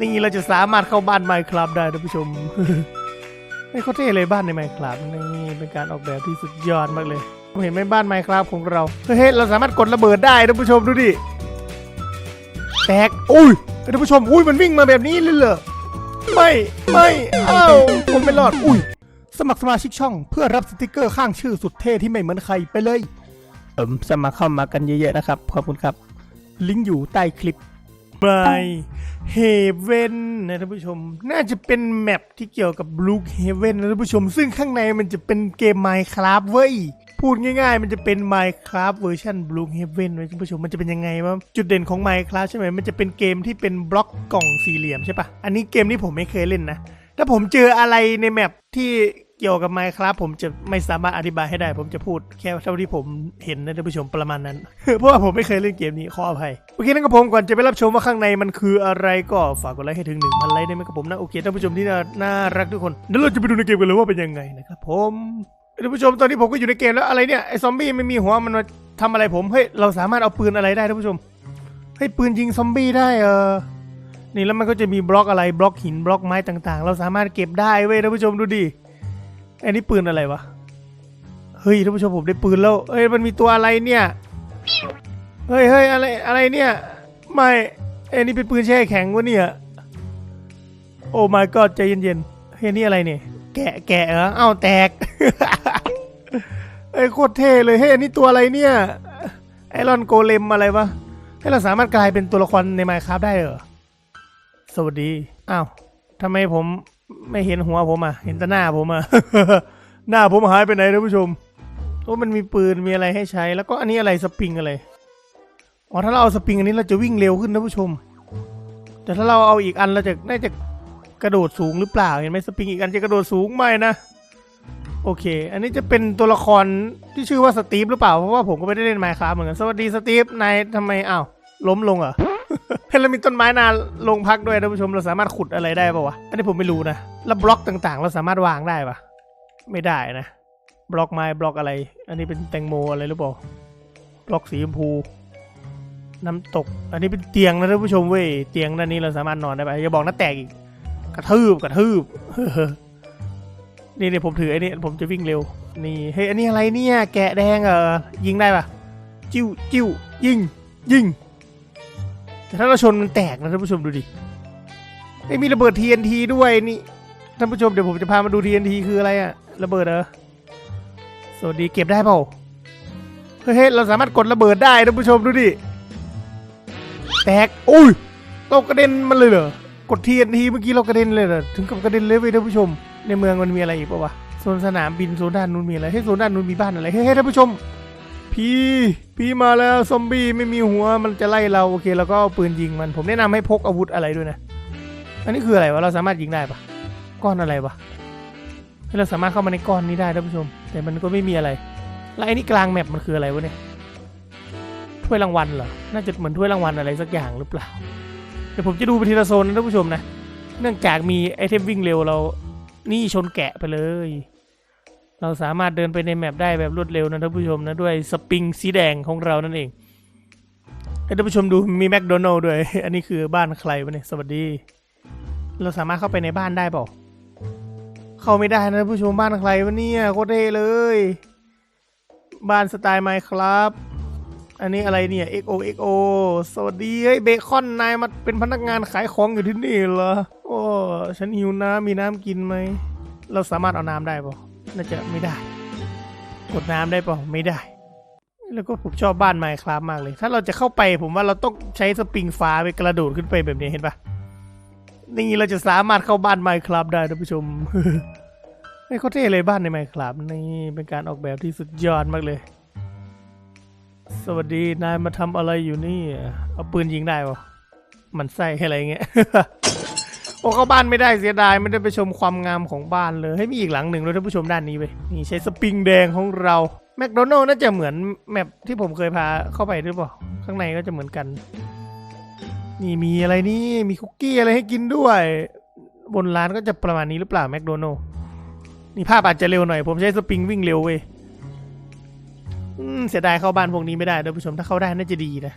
นี่เราจะสามารถเข้าบ้านไมค์ครับได้ท่านผู้ชมไม่เขาเท่เลยบ้านในไมค์ครับนี่เป็นการออกแบบที่สุดยอดมากเลยผมเห็นไหมบ้านไมค์ครับของเราเฮ้ยเราสามารถกดระเบิดได้ท่านผู้ชมดูดิแตกอุ้ยท่านผู้ชมอุ้ยมันวิ่งมาแบบนี้เลยเหรอไม่ไม่เอ้าวผมไม่รอดอุ้ยสมัครสมาชิกช่องเพื่อรับสติกเกอร์ข้างชื่อสุดเท่ที่ไม่เหมือนใครไปเลยเอิมสมัครเข้ามากันเยอะๆนะครับขอบคุณครับ ลิงก์อยู่ใต้คลิป บายเฮเว่นนะท่านผู้ชม น่าจะเป็นแมปที่เกี่ยวกับบลูเฮเว่นนะท่านผู้ชม ซึ่งข้างในมันจะเป็นเกม Minecraft เว้ย พูดง่ายๆ มันจะเป็น Minecraft เวอร์ชัน Blue Heaven ไว้ท่านผู้ชมมันจะเป็นยังไงวะจุดเด่นของ Minecraft ใช่ไหมมันจะเป็นเกมที่เป็นบล็อกกล่องสี่เหลี่ยมใช่ปะอันนี้เกมนี้ผมไม่เคยเล่นนะถ้าผมเจออะไรในแมปที่ เกี่ยวกับ Minecraft ผมจะไม่สามารถอธิบายให้ได้ ผมจะพูดแค่เท่าที่ผมเห็นนะท่านผู้ชมประมาณนั้น เพราะว่าผมไม่เคยเล่นเกมนี้ขออภัยโอเคนั่นก็ผมก่อนจะไปรับชมว่าข้างในมันคืออะไรก็ฝากกดไลค์ให้ถึง1,000ไลค์ได้ไหมครับผมนะโอเคท่านผู้ชมที่น่าน่ารักทุกคนเดี๋ยวเราจะไปดูในเกมกันเลยว่าเป็นยังไงนะครับผมท่านผู้ชมตอนนี้ผมก็อยู่ในเกมแล้วอะไรเนี่ยไอ้ซอมบี้ไม่มีหัวมันมาทำอะไรผมเฮ้ยเราสามารถเอาปืนอะไรได้ท่านผู้ชมเฮ้ยปืนยิงซอมบี้ได้เออนี่แล้วมันก็จะมีบล็อกอะไรบล็อกหินบล็อกไม้ต่างๆ เราสามารถเก็บได้เว้ยท่านผู้ชมดูดิ อันนี้ปืนอะไรวะ เฮ้ยท่านผู้ชมผมได้ปืนแล้วเฮ้ยมันมีตัวอะไรเนี่ย เฮ้ยเฮ้ยอะไรอะไรเนี่ย ไม่เอ้นี่เป็นปืนแช่แข็งวะเนี่ย โอ้ my god ใจเย็นๆ เฮ้ยนี่อะไรเนี่ย แกะแกะเหรอเอ้าแตกเอ้โคตรเท่เลย เฮ้ยอันนี้ตัวอะไรเนี่ย ไอรอนโกเลมอะไรวะ ให้เราสามารถกลายเป็นตัวละครใน Minecraft ได้เหรอ สวัสดี อ้าวทำไมผม ไม่เห็นหัวผมอะ เห็นแต่หน้าผมอะ หน้าผมหายไปไหนท่านผู้ชมโอ้มันมีปืนมีอะไรให้ใช้ แล้วก็อันนี้อะไรสปริงอะไร อ๋อถ้าเราเอาสปริงอันนี้เราจะวิ่งเร็วขึ้นท่านผู้ชม แต่ถ้าเราเอาอีกอันเราจะน่าจะกระโดดสูงหรือเปล่า เห็นไหมสปริงอีกอันจะกระโดดสูงไม่นะ โอเค อันนี้จะเป็นตัวละครที่ชื่อว่าสตีฟหรือเปล่า เพราะว่าผมก็ไม่ได้เล่นไมค์ครับเหมือนกัน สวัสดีสตีฟ นายทำไมอ้าวล้มลงเหรอ เฮ้ยเรามีต้นไม้นาลงพักด้วยท่านผู้ชมเราสามารถขุดอะไรได้ป่าวะอันนี้ผมไม่รู้นะแล้วบล็อกต่างๆ เราสามารถวางได้ปะไม่ได้นะ บล็อกไม้บล็อกอะไร อันนี้เป็นแตงโมอะไรหรือเปล่าบล็อกสีชมพู น้ำตก อันนี้เป็นเตียงนะท่านผู้ชมเว้ยเตียงด้านนี้เราสามารถนอนได้ปะอย่าบอกนะแตกอีกกระทืบกระทืบนี่เนี่ผมถือไอ้นี่ผมจะวิ่งเร็ว นี่เฮ้ยอันนี้อะไรเนี่ย แกะแดงเออยิงได้ปะจิ้วจิ้วยิงยิง แต่ถ้าเราชนมันแตกนะท่านผู้ชมดูดิไอ้มีระเบิด TNT ด้วยนี่ท่านผู้ชมเดี๋ยวผมจะพามาดู TNT คืออะไรอะระเบิดเหรอสวัสดีเก็บได้เปล่าเฮ้ยเราสามารถกดระเบิดได้ท่านผู้ชมดูดิแตกอุ้ยเรากระเด็นมันเลยเหรอกด TNT เมื่อกี้เรากระเด็นเลยเหรอถึงกับกระเด็นเลยเว้ยท่านผู้ชมในเมืองมันมีอะไรอีกปะวะโซนสนามบินโซนด้านนู้นมีอะไรเฮ้โซนด้านนู้นมีบ้านอะไรเฮ้ยเฮ้ยท่านผู้ชม พี่พี่มาแล้วซอมบี้ไม่มีหัวมันจะไล่เราโอเคเราก็เอาปืนยิงมัน ผมแนะนำให้พกอาวุธอะไรด้วยนะ อันนี้คืออะไรวะเราสามารถยิงได้ปะก้อนอะไรวะเราสามารถเข้ามาในก้อนนี้ได้ท่านผู้ชม แต่มันก็ไม่มีอะไร แล้วไอ้นี่กลางแมปมันคืออะไรวะเนี่ยถ้วยรางวัลเหรอน่าจะเหมือนถ้วยรางวัลอะไรสักอย่างหรือเปล่าเดี๋ยวผมจะดูไปทีละโซนนะท่านผู้ชมนะ เนื่องจากมีไอเทมวิ่งเร็วเรานี่ชนแกะไปเลย เราสามารถเดินไปในแมปได้แบบรวดเร็วนะท่านผู้ชมนะด้วยสปริงสีแดงของเรานั่นเองท่านผู้ชมดูมีแมคโดนัลล์ด้วย อันนี้คือบ้านใครวะเนี่ยสวัสดี เราสามารถเข้าไปในบ้านได้เปล่าเข้าไม่ได้นะท่านผู้ชมบ้านใครวะเนี่ยโคตรเท่เลย บ้านสไตล์ไมค์ครับ อันนี้อะไรเนี่ย XO XO สวัสดีเฮ้ยเบคอนนายมาเป็นพนักงานขายของอยู่ที่นี่เหรอโอ้ฉันหิวน้ำมีน้ำกินไหมเราสามารถเอาน้ำได้เปล่า น่าจะไม่ได้ กดน้ำได้ปล่าไม่ได้ แล้วก็ผมชอบบ้านไมค์ครับมากเลย ถ้าเราจะเข้าไปผมว่าเราต้องใช้สปริงฟ้าไปกระโดดขึ้นไปแบบนี้เห็นปะนี่เราจะสามารถเข้าบ้านไมค์ครับได้ท่านผู้ชมไม่เขาเท่เลยบ้านในไมค์ครับนี่เป็นการออกแบบที่สุดยอดมากเลย สวัสดีนายมาทำอะไรอยู่นี่ เอาปืนยิงได้ปะมันไส้อะไรเงี้ย เข้าบ้านไม่ได้เสียดายไม่ได้ไปชมความงามของบ้านเลยให้มีอีกหลังหนึ่งด้วยท่านผู้ชมด้านนี้ไปนี่ใช้สปริงแดงของเราแมคโดนัลน่าจะเหมือนแมปที่ผมเคยพาเข้าไปหรือเปล่าข้างในก็จะเหมือนกัน นี่มีอะไรนี่มีคุกกี้อะไรให้กินด้วย บนร้านก็จะประมาณนี้หรือเปล่าแมคโดนัลนี่ภาพอาจจะเร็วหน่อย ผมใช้สปริงวิ่งเร็วเว้ยเสียดายเข้าบ้านพวกนี้ไม่ได้ท่านผู้ชมถ้าเข้าได้น่าจะดีนะ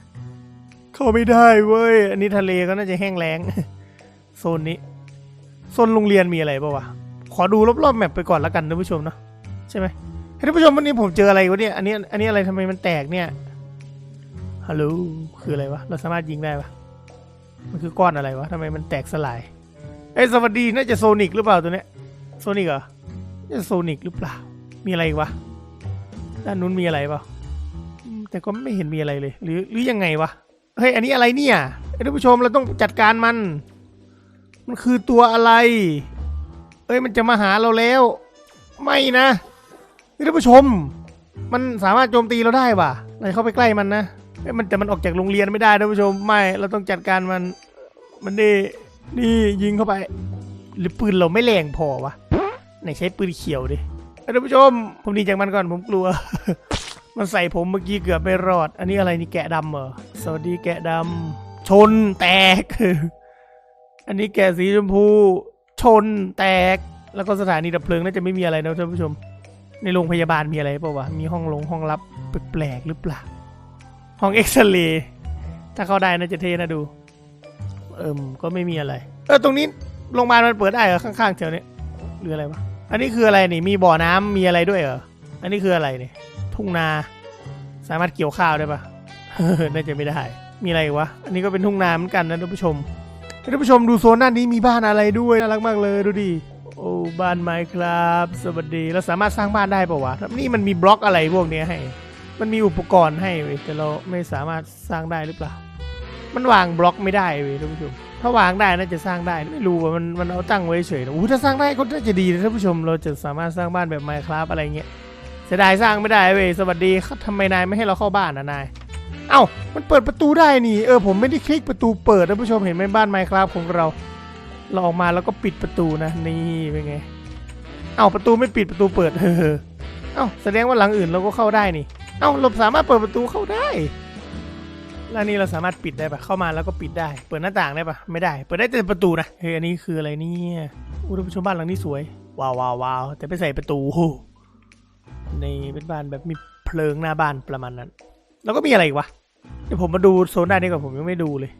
เข้าไม่ได้เว้ยอันนี้ทะเลก็น่าจะแห้งแล้ง โซนนี้ โซนโรงเรียนมีอะไรป่าวะ ขอดูรอบๆแมปไปก่อนแล้วกันท่านผู้ชมเนาะใช่ไหมเฮ้ท่านผู้ชมวันนี้ผมเจออะไรวะเนี่ย อันนี้ อันนี้อะไรทำไมมันแตกเนี่ย ฮัลโหล คืออะไรวะ เราสามารถยิงได้ปะมันคือก้อนอะไรวะทำไมมันแตกสลาย เอ้สวัสดี น่าจะโซนิกหรือเปล่าตัวเนี้ย โซนิกเหรอน่าจะโซนิกหรือเปล่า มีอะไรอีกวะ ด้านนู้นมีอะไรเปล่า แต่ก็ไม่เห็นมีอะไรเลย หรือ หรือยังไงวะ เฮ้ย อันนี้อะไรเนี่ยเอ้ยท่านผู้ชมเราต้องจัดการมัน มันคือตัวอะไร เอ้ยมันจะมาหาเราแล้ว ไม่นะท่านผู้ชม มันสามารถโจมตีเราได้ว่ะเราเข้าไปใกล้มันนะเอ้มันแต่มันออกจากโรงเรียนไม่ได้ท่านผู้ชมไม่เราต้องจัดการมัน มันนี่นี่ยิงเข้าไป หรือปืนเราไม่แรงพอวะไหนใช้ปืนเขียวดิท่านผู้ชม ผมหนีจากมันก่อนผมกลัว มันใส่ผมเมื่อกี้เกือบไม่รอด อันนี้อะไรนี่แกะดำเหรอสวัสดีแกะดำชนแตก อันนี้แกะสีชมพูชนแตก แล้วก็สถานีดับเพลิงน่าจะไม่มีอะไรนะท่านผู้ชม ในโรงพยาบาลมีอะไรเปล่าวะ มีห้องลงห้องลับแปลกๆหรือเปล่า ห้องเอ็กซเรย์ถ้าเข้าได้น่าจะเท่นะดู เอิมก็ไม่มีอะไร เออตรงนี้โรงพยาบาลมันเปิดได้เหรอข้างๆแถวนี้หรืออะไรวะ อันนี้คืออะไรนี่มีบ่อน้ำมีอะไรด้วยเหรอ อันนี้คืออะไรนี่ทุ่งนา สามารถเกี่ยวข้าวได้ปะน่าจะไม่ได้ มีอะไรวะ อันนี้ก็เป็นทุ่งนาเหมือนกันนะท่านผู้ชม ท่านผู้ชมดูโซนด้านี้มีบ้านอะไรด้วยน่ารักมากเลยดูดิโอ้บ้านไม้ครับ สวัสดีเราสามารถสร้างบ้านได้ปะวะนี่มันมีบล็อกอะไรพวกนี้ให้ มันมีอุปกรณ์ให้เว้ยแต่เราไม่สามารถสร้างได้หรือเปล่า มันวางบล็อกไม่ได้เว้ยท่านผู้ชมถ้าวางได้น่าจะสร้างได้ไม่รู้ว่ามันมันเอาตั้งไว้เฉยนะอู้ถ้าสร้างได้ก็น่าจะดีนะท่านผู้ชมเราจะสามารถสร้างบ้านแบบไมครับอะไรเงี้ยเสียดายสร้างไม่ได้เว้ยสวัสดีทำไมนายไม่ให้เราเข้าบ้านนะนาย เอ้ามันเปิดประตูได้นี่ เออผมไม่ได้คลิกประตูเปิดท่านผู้ชมเห็นไหมบ้านไมค์ครับของเรา เราออกมาแล้วก็ปิดประตูนะนี่เป็นไง เอ้าประตูไม่ปิดประตูเปิดเออเอ้าแสดงว่าหลังอื่นเราก็เข้าได้นี่ เอ้าเราสามารถเปิดประตูเข้าได้ แล้วนี่เราสามารถปิดได้ปะเข้ามาแล้วก็ปิดได้ เปิดหน้าต่างได้ปะไม่ได้ เปิดได้แต่ประตูนะ เฮ้ยอันนี้คืออะไรเนี่ยอู้ท่านผู้ชมบ้านหลังนี้สวย ว้าวว้าววาวแต่ไม่ใส่ประตูนี่เป็นบ้านแบบมีเพลิงหน้าบ้านประมาณนั้น แล้วก็มีอะไรอีกวะ ดี๋ยวผมมาดูโซนด้านนี้ก่อนผมยังไม่ดูเลย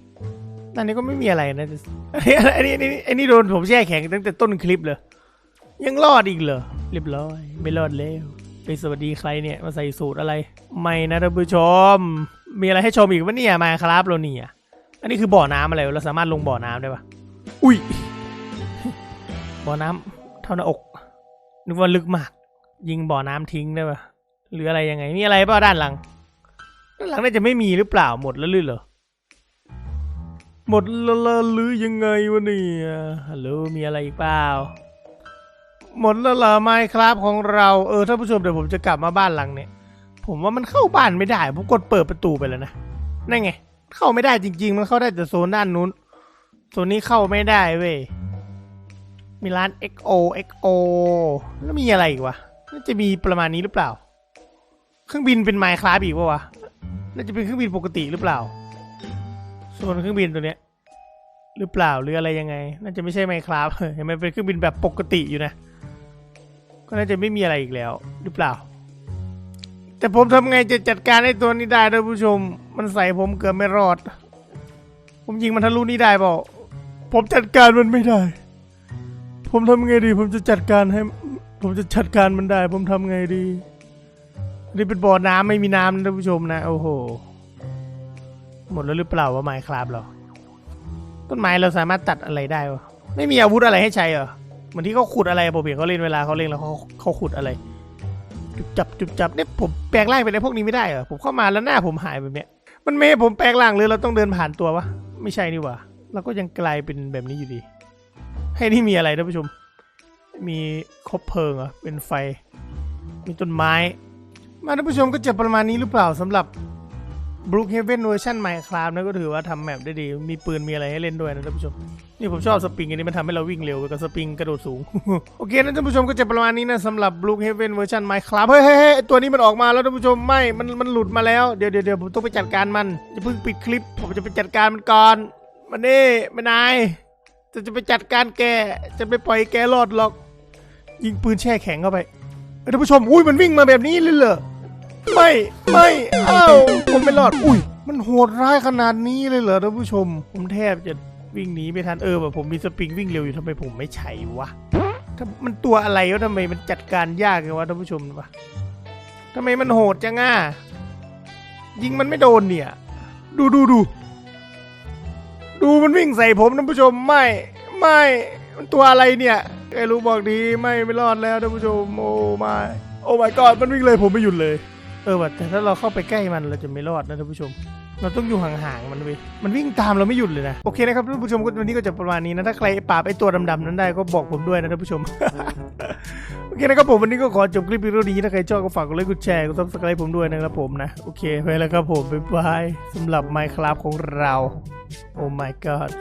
ด้านนี้ก็ไม่มีอะไรนะอันนี้อันนี้อันนี้นี่โดนผมแช่แข็งตั้งแต่ต้นคลิปเลยยังรอดอีกเหรอเรียบร้อย ไม่รอดแล้วไปสวัสดีใครเนี่ยมาใส่สูตรอะไร ไม่นะท่านผู้ชม มีอะไรให้ชมอีกวะเนี่ยมาครับเราเนี่ยอันนี้คือบ่อน้ำอะไรเราสามารถลงบ่อน้ำได้ปะอุ้ยบ่อน้ำเท่าหน้าอกนึกว่าลึกมาก ยิงบ่อน้ำทิ้งได้ปะหรืออะไรยังไงมีอะไรเปล่าด้านหลัง หลังน่าจะไม่มีหรือเปล่าหมดแล้วหรือเหรอหมดแล้วหรือยังไงวะเนี่ยฮัลโหลมีอะไรอีกเปล่าหมดแล้วเหรอไม่ครับของเราเออท่านผู้ชมเดี๋ยวผมจะกลับมาบ้านหลังเนี่ย ผมว่ามันเข้าบ้านไม่ได้ผมกดเปิดประตูไปแล้วนะนั่นไง เข้าไม่ได้จริง ๆ มันเข้าได้แต่โซนด้านนู้นโซนนี้เข้าไม่ได้เว้ยมีร้าน XO XO แล้วมีอะไรอีกวะน่าจะมีประมาณนี้หรือเปล่า เครื่องบินเป็นไมค์คลาอีกปะวะ น่าจะเป็นเครื่องบินปกติหรือเปล่าโซนเครื่องบินตัวเนี้ยหรือเปล่าหรืออะไรยังไง น่าจะไม่ใช่ไมค์คราฟเห็นไหมเป็นเครื่องบินแบบปกติอยู่นะ ก็น่าจะไม่มีอะไรอีกแล้ว หรือเปล่า แต่ผมทำไงจะจัดการไอ้ตัวนี้ได้ท่านผู้ชม มันใส่ผมเกือบไม่รอด ผมยิงมันทะลุนี่ได้เปล่าผมจัดการมันไม่ได้ ผมทำไงดี ผมจะจัดการให้ ผมจะจัดการมันได้ ผมทำไงดี นี่เป็นบ่อน้ำไม่มีน้ำนะท่านผู้ชมนะ โอ้โห หมดแล้วหรือเปล่าวะไม้คราบหรอ ต้นไม้เราสามารถตัดอะไรได้วะไม่มีอาวุธอะไรให้ใช้เหรอเหมือนที่เขาขุดอะไรผมเห็นเขาเล่นเวลาเขาเล่นแล้วเขาเขาขุดอะไร จุบจับจุบจับเนี่ยผมแปลงร่างเป็นไอ้พวกนี้ไม่ได้เหรอผมเข้ามาแล้วหน้าผมหายแบบเนี้ย มันไม่ให้ผมแปลงร่างเลยเราต้องเดินผ่านตัววะไม่ใช่นี่หว่าเราก็ยังกลายเป็นแบบนี้อยู่ดี ให้นี่มีอะไรท่านผู้ชม มีคบเพลิงเหรอเป็นไฟ มีต้นไม้ มาท่านผู้ชมก็จะประมาณนี้หรือเปล่าสำหรับ Brookhaven เวอร์ชัน Minecraft นะก็ถือว่าทำแมปได้ดี มีปืนมีอะไรให้เล่นด้วยนะท่านผู้ชม นี่ผมชอบสปริงอันนี้มันทำให้เราวิ่งเร็วกับสปริงกระโดดสูง โอเคนะท่านผู้ชมก็จะประมาณนี้นะสำหรับ Brookhaven เวอร์ชัน Minecraft เฮ้ยเฮ้เฮ้ตัวนี้มันออกมาแล้วท่านผู้ชมไม่ มันมันหลุดมาแล้วเดี๋ยวเดี๋ยวเดี๋ยวผมต้องไปจัดการมันจะเพิ่งปิดคลิป ผมจะไปจัดการมันก่อนมันนี่ม่นนายจะจะไปจัดการแกจะไปปล่อยแกรอดหรอก ยิงปืนแช่แข็งเข้าไปท่านผู้ชมอุ้ยมันวิ่งมาแบบนี้เลยเหรอ ไม่ไม่เอ้าผมไม่รอด อุ้ย มันโหดร้ายขนาดนี้เลยเหรอท่านผู้ชม ผมแทบจะวิ่งหนีไม่ทันเออแบบผมมีสปริงวิ่งเร็วอยู่ทำไมผมไม่ใช้วะถ้ามันตัวอะไรวะทำไมมันจัดการยากเลยวะท่านผู้ชมวะทำไมมันโหดจังอะยิงมันไม่โดนเนี่ย ดูดูดูดูมันวิ่งใส่ผมท่านผู้ชมไม่ไม่มันตัวอะไรเนี่ยใครรู้บอกดีไม่ไม่รอดแล้วท่านผู้ชมโอ้ไม่โอ้ my god มันวิ่งเลยผมไม่หยุดเลย เออแต่ถ้าเราเข้าไปใกล้มันเราจะไม่รอดนะท่านผู้ชม เราต้องอยู่ห่างๆมันเว้ยมันวิ่งตามเราไม่หยุดเลยนะ โอเคนะครับท่านผู้ชมวันนี้ก็จะประมาณนี้นะ ถ้าใครปราบไอ้ตัวดำๆนั้นได้ก็บอกผมด้วยนะท่านผู้ชม โอเคนะครับผมวันนี้ก็ขอจบคลิปวิดีโอนี้ถ้าใครชอบก็ฝากกดไลค์กดแชร์กดซับสไครต์ผมด้วยนะครับผมนะ โอเคไปแล้วครับผมบ๊ายบายสำหรับ Minecraft ของเรา โอ้ my god